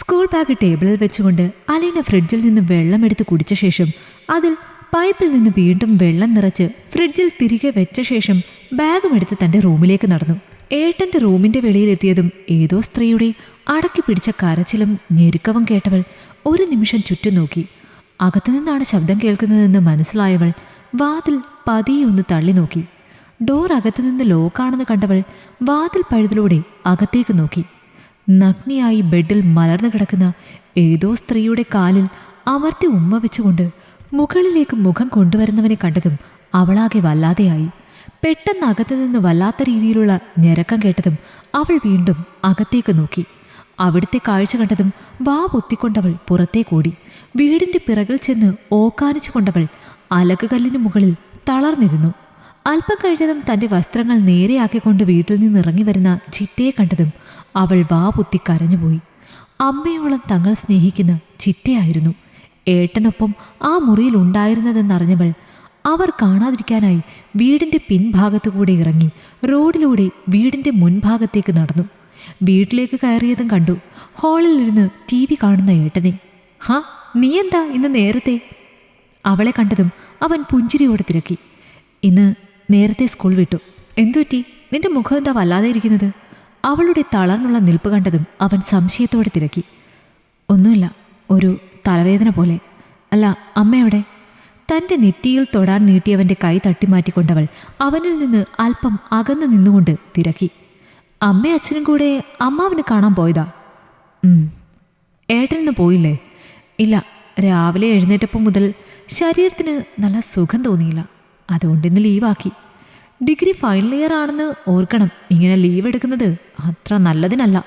School bag ടേബിളിൽ വെച്ചുകൊണ്ട് അലീന ഫ്രിഡ്ജിൽ നിന്ന് വെള്ളം എടുത്ത് കുടിച്ച ശേഷം അതിൽ പൈപ്പിൽ നിന്ന് വീണ്ടും വെള്ളം നിറച്ച് ഫ്രിഡ്ജിൽ തിരികെ വെച്ച ശേഷം ബാഗും എടുത്ത് തന്റെ റൂമിലേക്ക് നടന്നു. ഏട്ടന്റെ റൂമിന്റെ വെളിയിലെത്തിയതും ഏതോ സ്ത്രീയുടെ അടക്കി പിടിച്ച കരച്ചിലും ഞെരുക്കവും കേട്ടവൾ ഒരു നിമിഷം ചുറ്റും നോക്കി. അകത്തുനിന്നാണ് ശബ്ദം കേൾക്കുന്നതെന്ന് മനസ്സിലായവൾ വാതിൽ പതിയെ ഒന്ന് തള്ളി നോക്കി. ഡോർ അകത്തുനിന്ന് ലോക്കാണെന്ന് കണ്ടവൾ വാതിൽ പഴുതിലൂടെ അകത്തേക്ക് നോക്കി. നഗ്നിയായി ബെഡിൽ മലർന്നു കിടക്കുന്ന ഏതോ സ്ത്രീയുടെ കാലിൽ അമർത്തി ഉമ്മ വെച്ചുകൊണ്ട് മുകളിലേക്ക് മുഖം കൊണ്ടുവരുന്നവനെ കണ്ടതും അവളാകെ വല്ലാതെയായി. പെട്ടെന്ന് അകത്തു നിന്ന് വല്ലാത്ത രീതിയിലുള്ള ഞരക്കം കേട്ടതും അവൾ വീണ്ടും അകത്തേക്ക് നോക്കി. അവിടുത്തെ കാഴ്ച കണ്ടതും വാ പൊത്തിക്കൊണ്ടവൾ പുറത്തേക്കോടി വീടിന്റെ പിറകിൽ ചെന്ന് ഓക്കാനിച്ചു കൊണ്ടവൾ അലക്കുകല്ലിന് മുകളിൽ തളർന്നിരുന്നു. അല്പം കഴിഞ്ഞതും തന്റെ വസ്ത്രങ്ങൾ നേരെയാക്കിക്കൊണ്ട് വീട്ടിൽ നിന്ന് ഇറങ്ങി വരുന്ന ചിറ്റയെ കണ്ടതും അവൾ വാ പൊത്തി കരഞ്ഞുപോയി. അമ്മയോളം തങ്ങൾ സ്നേഹിക്കുന്ന ചിറ്റയായിരുന്നു. ഏട്ടനൊപ്പം ആ മുറിയിൽ ഉണ്ടായിരുന്നതെന്നറിഞ്ഞവൾ അവർ കാണാതിരിക്കാനായി വീടിന്റെ പിൻഭാഗത്തുകൂടെ ഇറങ്ങി റോഡിലൂടെ വീടിന്റെ മുൻഭാഗത്തേക്ക് നടന്നു. വീട്ടിലേക്ക് കയറിയതും കണ്ടു. ഹാളിൽ ഇരുന്ന് ടി വി കാണുന്ന ഏട്ടനെ. ഹാ നീ എന്താ ഇന്ന് നേരത്തെ? അവളെ കണ്ടതും അവൻ പുഞ്ചിരിയോടെ തിരക്കി. ഇന്ന് നേരത്തെ സ്കൂൾ വിട്ടു. എന്തുറ്റി നിന്റെ മുഖം എന്താ വല്ലാതെ ഇരിക്കുന്നത്? അവളുടെ തളർന്നുള്ള നിൽപ്പ് കണ്ടതും അവൻ സംശയത്തോടെ തിരക്കി. ഒന്നുമില്ല ഒരു തലവേദന പോലെ. അല്ല അമ്മയുടെ തന്റെ നെറ്റിയിൽ തൊടാൻ നീട്ടിയവന്റെ കൈ തട്ടിമാറ്റിക്കൊണ്ടവൾ അവനിൽ നിന്ന് അല്പം അകന്നു നിന്നുകൊണ്ട് തിരക്കി. അമ്മയും അച്ഛനും കൂടെ അമ്മാവിന് കാണാൻ പോയതാ? ഏട്ടനൊന്നും ഏട്ടനിന്ന് പോയില്ലേ? ഇല്ല രാവിലെ എഴുന്നേറ്റപ്പം മുതൽ ശരീരത്തിന് നല്ല സുഖം തോന്നിയില്ല. അതുകൊണ്ട് ഇന്ന് ലീവാക്കി. ഡിഗ്രി ഫൈനൽ ഇയർ ആണെന്ന് ഓർക്കണം. ഇങ്ങനെ ലീവ് എടുക്കുന്നത് അത്ര നല്ലതിനല്ല.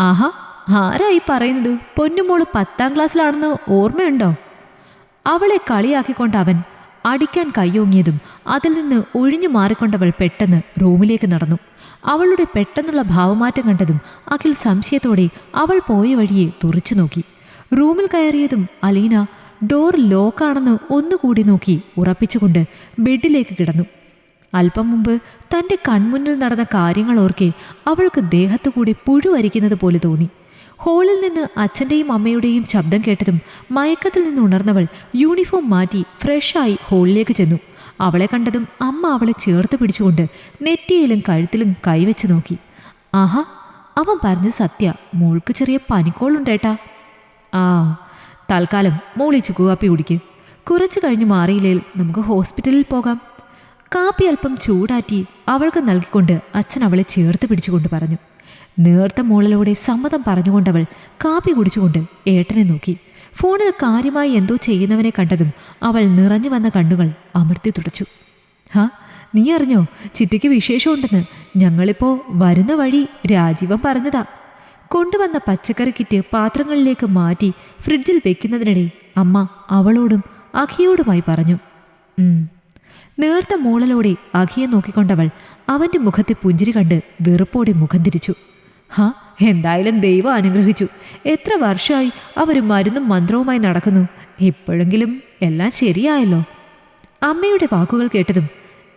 ആഹാ ആരായി പറയുന്നത്? പൊന്നുമോൾ പത്താം ക്ലാസ്സിലാണെന്ന് ഓർമ്മയുണ്ടോ? അവളെ കളിയാക്കിക്കൊണ്ട് അവൻ അടിക്കാൻ കൈയോങ്ങിയതും അതിൽ നിന്ന് ഒഴിഞ്ഞു മാറിക്കൊണ്ടവൾ പെട്ടെന്ന് റൂമിലേക്ക് നടന്നു. അവളുടെ പെട്ടെന്നുള്ള ഭാവമാറ്റം കണ്ടതും അഖിൽ സംശയത്തോടെ അവൾ പോയ വഴിയെ തുറച്ചു നോക്കി. റൂമിൽ കയറിയതും അലീന ഡോർ ലോക്കാണെന്ന് ഒന്നുകൂടി നോക്കി ഉറപ്പിച്ചുകൊണ്ട് ബെഡിലേക്ക് കിടന്നു. അല്പം മുമ്പ് തന്റെ കൺമുന്നിൽ നടന്ന കാര്യങ്ങൾ ഓർക്കെ അവൾക്ക് ദേഹത്തുകൂടി പുഴുവരിക്കുന്നത് പോലെ തോന്നി. ഹോളിൽ നിന്ന് അച്ഛന്റെയും അമ്മയുടെയും ശബ്ദം കേട്ടതും മയക്കത്തിൽ നിന്ന് ഉണർന്നവൾ യൂണിഫോം മാറ്റി ഫ്രഷായി ഹോളിലേക്ക് ചെന്നു. അവളെ കണ്ടതും അമ്മ അവളെ ചേർത്ത് പിടിച്ചുകൊണ്ട് നെറ്റിയിലും കഴുത്തിലും കൈവച്ച് നോക്കി. ആഹാ അവൻ പറഞ്ഞ സത്യ. മോൾക്ക് ചെറിയ പനിക്കോളുണ്ടേട്ടാ. ആ തൽക്കാലം മോളി ചുക്കുകാപ്പി കുടിക്ക്. കുറച്ചു കഴിഞ്ഞ് മാറിയില്ലേൽ നമുക്ക് ഹോസ്പിറ്റലിൽ പോകാം. കാപ്പി അല്പം ചൂടാറ്റി അവൾക്ക് നൽകിക്കൊണ്ട് അച്ഛൻ അവളെ ചേർത്ത് പിടിച്ചുകൊണ്ട് പറഞ്ഞു. നേർത്ത മൂളലോടെ സമ്മതം പറഞ്ഞുകൊണ്ടവൾ കാപ്പി കുടിച്ചുകൊണ്ട് ഏട്ടനെ നോക്കി. ഫോണിൽ കാര്യമായി എന്തോ ചെയ്യുന്നവനെ കണ്ടതും അവൾ നിറഞ്ഞു വന്ന കണ്ണുകൾ അമർത്തി തുടച്ചു. ഹാ നീ അറിഞ്ഞോ ചിറ്റയ്ക്ക് വിശേഷമുണ്ടെന്ന് ഞങ്ങളിപ്പോൾ വരുന്ന വഴി രാജീവൻ പറഞ്ഞതാ. കൊണ്ടുവന്ന പച്ചക്കറി കിറ്റ് പാത്രങ്ങളിലേക്ക് മാറ്റി ഫ്രിഡ്ജിൽ വെക്കുന്നതിനിടെ അമ്മ അവളോടും അഖിയോടുമായി പറഞ്ഞു. നേർത്ത മൂളലോടെ അഖിയെ നോക്കിക്കൊണ്ടവൾ അവന്റെ മുഖത്തെ പുഞ്ചിരി കണ്ട് വെറുപ്പോടെ മുഖം തിരിച്ചു. ഹാ എന്തായാലും ദൈവം അനുഗ്രഹിച്ചു. എത്ര വർഷമായി അവർ മരുന്നും മന്ത്രവുമായി നടക്കുന്നു. ഇപ്പോഴെങ്കിലും എല്ലാം ശരിയായല്ലോ. അമ്മയുടെ വാക്കുകൾ കേട്ടതും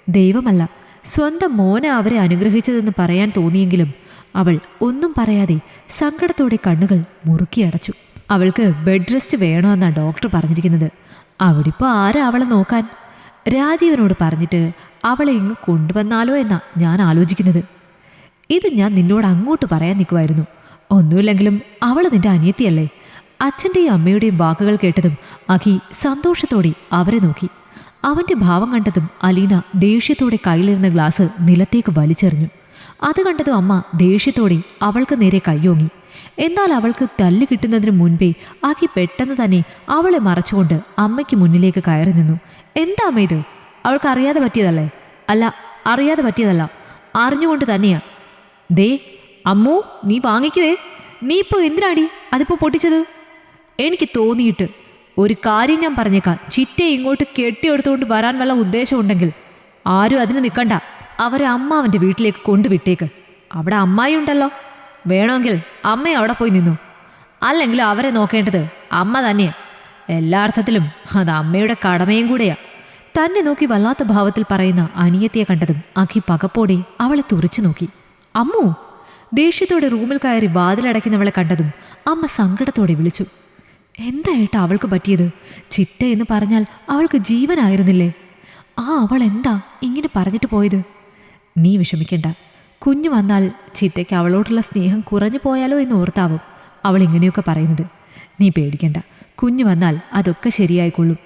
ദൈവമല്ല സ്വന്തം മോനെ അവരെ അനുഗ്രഹിച്ചതെന്ന് പറയാൻ തോന്നിയെങ്കിലും അവൾ ഒന്നും പറയാതെ സങ്കടത്തോടെ കണ്ണുകൾ മുറുക്കിയടച്ചു അവൾക്ക് ബെഡ് റെസ്റ്റ് വേണമെന്നാണ് ഡോക്ടർ പറഞ്ഞിരിക്കുന്നത്. അവിടിപ്പോൾ ആരാ അവളെ നോക്കാൻ? രാജീവനോട് പറഞ്ഞിട്ട് അവളെ ഇങ്ങ് കൊണ്ടുവന്നാലോ എന്നാ ഞാൻ ആലോചിക്കുന്നത്. ഇത് ഞാൻ നിന്നോട് അങ്ങോട്ട് പറയാൻ നിൽക്കുമായിരുന്നു ഒന്നുമില്ലെങ്കിലും അവൾ നിന്റെ അനിയത്തിയല്ലേ? അച്ഛന്റെയും അമ്മയുടെയും വാക്കുകൾ കേട്ടതും അഖി സന്തോഷത്തോടെ അവരെ നോക്കി. അവന്റെ ഭാവം കണ്ടതും അലീന ദേഷ്യത്തോടെ കയ്യിലിരുന്ന ഗ്ലാസ് നിലത്തേക്ക് വലിച്ചെറിഞ്ഞു. അത് കണ്ടതും അമ്മ ദേഷ്യത്തോടെ അവൾക്ക് നേരെ കയ്യോങ്ങി എന്നാൽ അവൾക്ക് തല്ല് കിട്ടുന്നതിന് മുൻപേ ആക്കി പെട്ടെന്ന് തന്നെ അവളെ മറച്ചുകൊണ്ട് അമ്മയ്ക്ക് മുന്നിലേക്ക് കയറി നിന്നു. എന്താ അമ്മ ഇത്? അവൾക്ക് അറിയാതെ പറ്റിയതല്ലേ? അല്ല അറിയാതെ പറ്റിയതല്ല. അറിഞ്ഞുകൊണ്ട് തന്നെയാ. ദേ അമ്മു നീ വാങ്ങിക്കുവേ നീ ഇപ്പോൾ എന്തിനാടി അതിപ്പോൾ പൊട്ടിച്ചത്? എനിക്ക് തോന്നിയിട്ട്. ഒരു കാര്യം ഞാൻ പറഞ്ഞേക്കാം. ചിറ്റ ഇങ്ങോട്ട് കെട്ടിയെടുത്തുകൊണ്ട് വരാൻ വല്ല ഉദ്ദേശമുണ്ടെങ്കിൽ ആരും അതിന് നിൽക്കണ്ട. അവരെ അമ്മാവന്റെ വീട്ടിലേക്ക് കൊണ്ടുവിട്ടേക്ക്. അവിടെ അമ്മായി ഉണ്ടല്ലോ. വേണമെങ്കിൽ അമ്മ അവിടെ പോയി നിന്നു. അല്ലെങ്കിൽ അവരെ നോക്കേണ്ടത് അമ്മ തന്നെയാ എല്ലാ അർത്ഥത്തിലും അത് അമ്മയുടെ കടമയും കൂടെയാ. തന്നെ നോക്കി വല്ലാത്ത ഭാവത്തിൽ പറയുന്ന അനിയത്തിയെ കണ്ടതും അഖി പകപ്പോടെ അവളെ തുറച്ചു നോക്കി. അമ്മു ദേഷ്യത്തോടെ റൂമിൽ കയറി വാതിലടയ്ക്കുന്നവളെ കണ്ടതും അമ്മ സങ്കടത്തോടെ വിളിച്ചു. എന്തായിട്ട് അവൾക്ക് പറ്റിയത്? ചിറ്റ എന്ന് പറഞ്ഞാൽ അവൾക്ക് ജീവനായിരുന്നില്ലേ? ആ അവൾ എന്താ ഇങ്ങനെ പറഞ്ഞിട്ട് പോയത്? നീ വിഷമിക്കണ്ട. കുഞ്ഞു വന്നാൽ ചിറ്റയ്ക്ക് അവളോടുള്ള സ്നേഹം കുറഞ്ഞു പോയാലോ എന്ന് ഓർത്താവും അവൾ ഇങ്ങനെയൊക്കെ പറയുന്നത്. നീ പേടിക്കണ്ട. കുഞ്ഞു വന്നാൽ അതൊക്കെ ശരിയായിക്കൊള്ളും.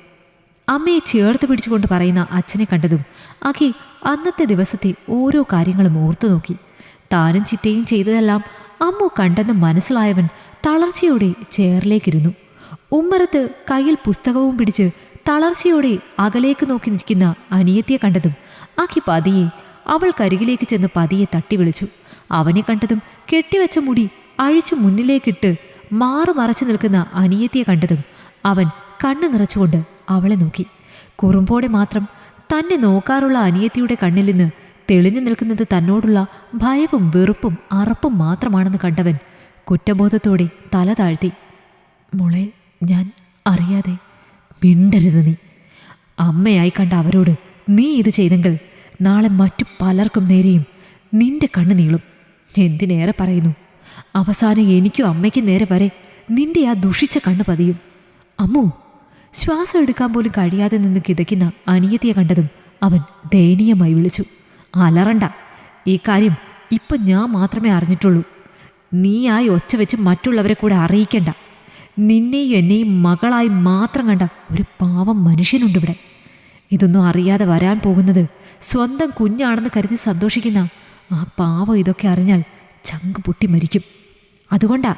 അമ്മയെ ചേർത്ത് പിടിച്ചുകൊണ്ട് പറയുന്ന അച്ഛനെ കണ്ടതും അഖി അന്നത്തെ ദിവസത്തെ ഓരോ കാര്യങ്ങളും ഓർത്തു നോക്കി. താനും ചിറ്റയും ചെയ്തതെല്ലാം അമ്മ കണ്ടെന്ന് മനസ്സിലായവൻ തളർച്ചയോടെ ചേറിലേക്കിരുന്നു ഉമ്മറത്ത് കയ്യിൽ പുസ്തകവും പിടിച്ച് തളർച്ചയോടെ അകലേക്ക് നോക്കി നിൽക്കുന്ന അനിയത്തിയെ കണ്ടതും അഖി പതിയെ അവൾക്കരികിലേക്ക് ചെന്ന് പതിയെ തട്ടി വിളിച്ചു അവനെ കണ്ടതും കെട്ടിവെച്ച മുടി അഴിച്ചു മുന്നിലേക്കിട്ട് മാറു മറച്ചു നിൽക്കുന്ന അനിയത്തിയെ കണ്ടതും അവൻ കണ്ണു നിറച്ചുകൊണ്ട് അവളെ നോക്കി. കുറുമ്പോടെ മാത്രം തന്നെ നോക്കാറുള്ള അനിയത്തിയുടെ കണ്ണിൽ നിന്ന് തെളിഞ്ഞു നിൽക്കുന്നത് തന്നോടുള്ള ഭയവും വെറുപ്പും അറപ്പും മാത്രമാണെന്ന് കണ്ടവൻ കുറ്റബോധത്തോടെ തല താഴ്ത്തി. മോളെ ഞാൻ അറിയാതെ മിണ്ടരുത് നീ. അമ്മയായി കണ്ട അവരോട് നീ ഇത് ചെയ്തെങ്കിൽ നാളെ മറ്റു പലർക്കും നേരെയും നിന്റെ കണ്ണു നീളും. എന്തിനേറെ പറയുന്നു? അവസാനം എനിക്കും അമ്മയ്ക്കും നേരെ വരെ നിന്റെ ആ ദുഷിച്ച കണ്ണ് പതിയും. അമ്മു ശ്വാസം എടുക്കാൻ പോലും കഴിയാതെ നിന്ന് കിതയ്ക്കുന്ന അനിയത്തിയെ കണ്ടതും അവൻ ദയനീയമായി വിളിച്ചു. അലറണ്ട. ഈ കാര്യം ഇപ്പം ഞാൻ മാത്രമേ അറിഞ്ഞിട്ടുള്ളൂ. നീയായി ഒച്ച വെച്ച് മറ്റുള്ളവരെ കൂടെ അറിയിക്കണ്ട. നിന്നെയും എന്നെയും മകളായി മാത്രം കണ്ട ഒരു പാവം മനുഷ്യനുണ്ട് ഇവിടെ ഇതൊന്നും അറിയാതെ വരാൻ പോകുന്നത് സ്വന്തം കുഞ്ഞാണെന്ന് കരുതി സന്തോഷിക്കുന്ന ആ പാവം ഇതൊക്കെ അറിഞ്ഞാൽ ചങ്ക് പൊട്ടി മരിക്കും. അതുകൊണ്ടാ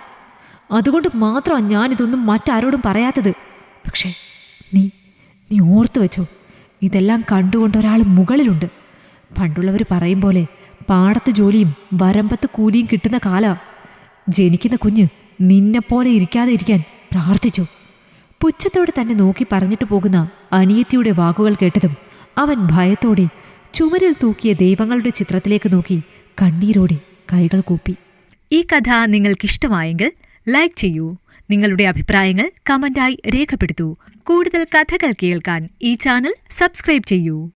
അതുകൊണ്ട് മാത്രമാണ് ഞാനിതൊന്നും മറ്റാരോടും പറയാത്തത്. പക്ഷേ നീ നീ ഓർത്തു വെച്ചോ ഇതെല്ലാം കണ്ടുകൊണ്ട് ഒരാൾ മുകളിലുണ്ട്. പണ്ടുള്ളവർ പറയും പോലെ പാടത്ത് ജോലിയും വരമ്പത്ത് കൂലിയും കിട്ടുന്ന കാല. ജനിക്കുന്ന കുഞ്ഞ് നിന്നെപ്പോലെ ഇരിക്കാതെ ഇരിക്കാൻ പ്രാർത്ഥിച്ചു. പുച്ഛത്തോടെ തന്നെ നോക്കി പറഞ്ഞിട്ട് പോകുന്ന അനിയത്തിയുടെ വാക്കുകൾ കേട്ടതും അവൻ ഭയത്തോടെ ചുമരിൽ തൂക്കിയ ദൈവങ്ങളുടെ ചിത്രത്തിലേക്ക് നോക്കി കണ്ണീരോടെ കൈകൾ കൂപ്പി. ഈ കഥ നിങ്ങൾക്കിഷ്ടമായെങ്കിൽ ലൈക്ക് ചെയ്യൂ. നിങ്ങളുടെ അഭിപ്രായങ്ങൾ കമന്റായി രേഖപ്പെടുത്തൂ. കൂടുതൽ കഥകൾ കേൾക്കാൻ ഈ ചാനൽ സബ്സ്ക്രൈബ് ചെയ്യൂ.